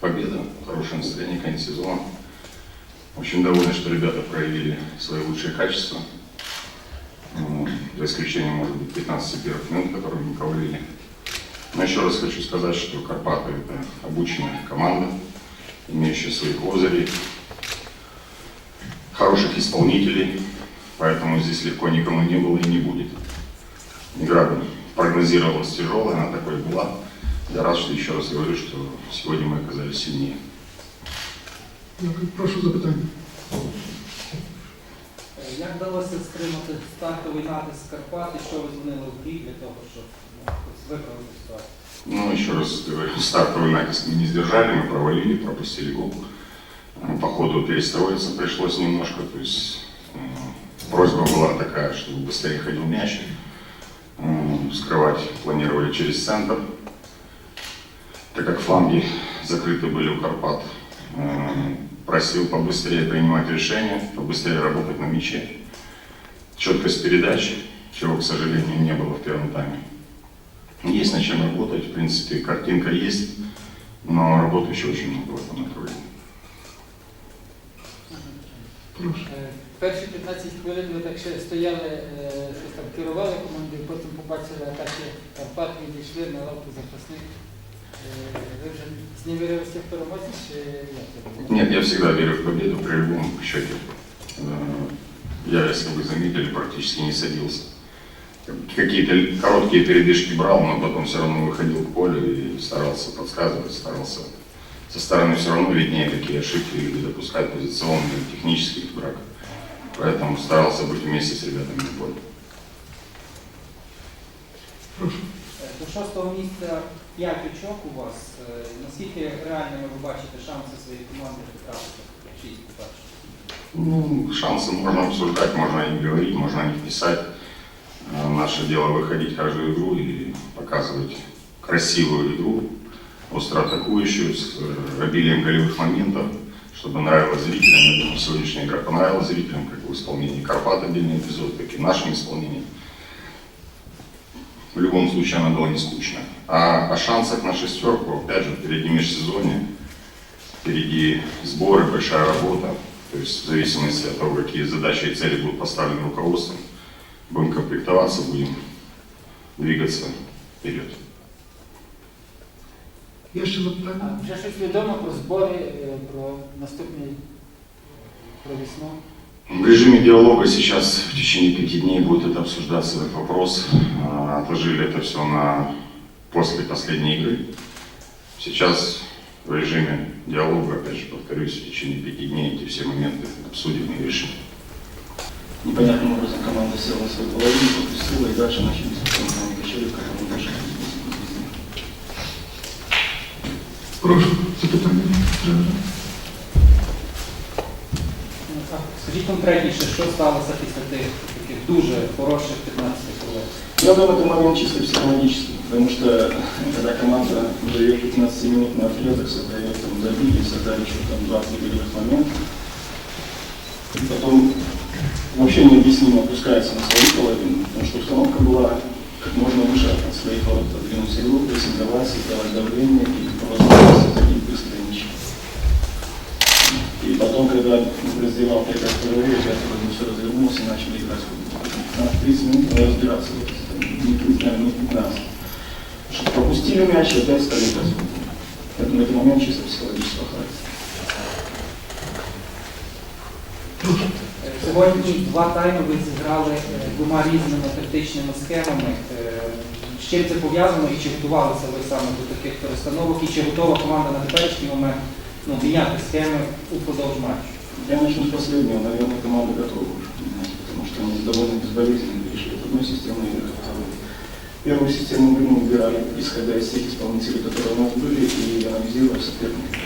победа, хорошее настроение, конец сезона. Очень доволен, что ребята проявили свои лучшие качества. Ну, За исключением, может быть, 15 первых минут, которые мы провалили. Но еще раз хочу сказать, что Карпаты – это обученная команда, имеющая свои козыри, хороших исполнителей, поэтому здесь легко никому не было и не будет. Игра прогнозировалась тяжелая, она такой была. Я рад, что еще раз говорю, что сегодня мы оказались сильнее. Дякую. Прошу запитання. Е, Як вдалося стримати стартовий натиск Карпат і що ви змінили в грі для того, щоб ну, ось виправити ситуацію? Ну, еще раз говорю, стартовый натиск мы не сдержали, мы провалили, пропустили гол. Э, По ходу перестроиться пришлось немножко, то есть э, просьба была такая, чтобы быстрее ходил мяч. Э, Скрывать планировали через центр. Так как фланги закрыты были у Карпат, э, просил побыстрее принимать решения, побыстрее работать на мяче. Четкость передач, чего, к сожалению, не было в первом тайме. Есть над чем работать, в принципе, картинка есть, но работы еще очень много в этом направлении. Прошу. Е, Перші 15 хвилин ви так ще стояли, е, щось там керували командою, потім побачили атаки Карпат, відійшли на лавку запасних. Е, Ви вже зневірилися в перемозі чи як це було? Нет, я всегда верю в победу при любом счете. Э, Я, если вы заметили, практически не садился. Какие-то короткие передышки брал, но потом все равно выходил к полю и старался подсказывать, старался со стороны все равно виднее, какие ошибки или допускать позиционные, технические в брак. Поэтому старался быть вместе с ребятами на поле. Прошу. Е, До шостого місця 5 очок у вас. Е, Наскільки реальними ви бачите шанси своєї команди потрапити в 6 по-перше? Ну, шансы можно обсуждать, можно о них говорить, можно о них писать. Э, Наше дело выходить каждую игру и показывать красивую игру, остро атакующую, с э, обилием голевых моментов, чтобы нравилось зрителям. Я думаю, сегодняшняя игра понравилась зрителям, как в исполнении Карпат отдельный эпизод, так и в нашем исполнении. В любом случае она была не скучная. А о шансах на шестерку, опять же, впереди межсезонье, впереди сборы, большая работа. То есть в зависимости от того, какие задачи и цели будут поставлены руководством, будем комплектоваться, будем двигаться вперед. Є ще запитання? А вже щось відомо про збори, про наступний про весну? В режиме диалога сейчас в течение пяти дней будет это обсуждаться этот вопрос. А, Отложили это все на после последней игры. Сейчас в режиме диалога, опять же, повторюсь, в течение пяти дней эти все моменты обсудим и решим. Непонятным образом команда села на свою половину, пропустила и дальше начали спокойно качели, как они дальше. Прошу запитання. Скажіть конкретніше, що сталося після тих таких дуже хороших 15 хвилин? Я думаю, это момент чисто психологический, потому что когда команда дает 15-минутный отрезок, создает там забили, создали еще там 20 голевых моментов, и потом вообще необъяснимо опускается на свою половину, потому что установка была как можно выше от своих ворот, отодвинуть игру, прессинговать, создавать давление и по возможности забить быстрые мячи. И потом, когда раздевал как раз впервые, ребята вроде все развернулся и начали играть в футбол. Надо 30 минут надо разбираться, вот, не 30, наверное, не 15. Что пропустили мяч и опять стали играть в футбол. Поэтому это момент чисто психологического характера. Е, Сьогодні два тайми ви зіграли е, двома різними тактичними схемами. Е, З чим це пов'язано і чи готувалися ви саме до таких перестановок, і чи готова команда на теперішній момент ну, міняти схеми упродовж матчу? Я начну с последнего. Наверное, команда готова уже, потому что они довольно безболезненно перешли от одной системы игры ко второй. Первую систему мы выбирали, исходя из тех исполнителей, которые у нас были, и анализируя соперника.